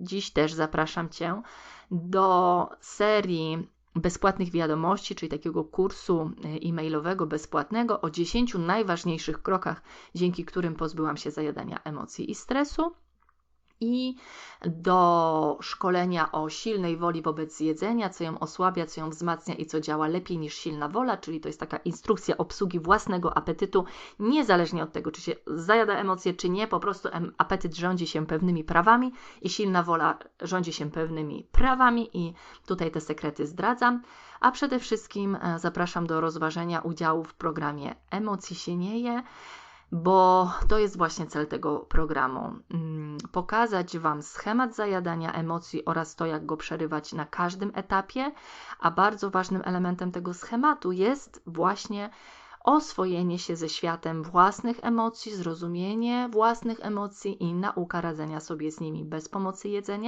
dziś też zapraszam Cię do serii bezpłatnych wiadomości, czyli takiego kursu e, e-mailowego bezpłatnego o 10 najważniejszych krokach, dzięki którym pozbyłam się zajadania emocji i stresu i do szkolenia o silnej woli wobec jedzenia, co ją osłabia, co ją wzmacnia i co działa lepiej niż silna wola, czyli to jest taka instrukcja obsługi własnego apetytu, niezależnie od tego, czy się zajada emocje, czy nie, po prostu apetyt rządzi się pewnymi prawami i silna wola rządzi się pewnymi prawami i tutaj te sekrety zdradzam. A przede wszystkim e, zapraszam do rozważenia udziału w programie Emocji się nie je bo to jest właśnie cel tego programu. Pokazać Wam schemat zajadania emocji oraz to, jak go przerywać na każdym etapie, a bardzo ważnym elementem tego schematu jest właśnie oswojenie się ze światem własnych emocji, zrozumienie własnych emocji i nauka radzenia sobie z nimi bez pomocy jedzenia.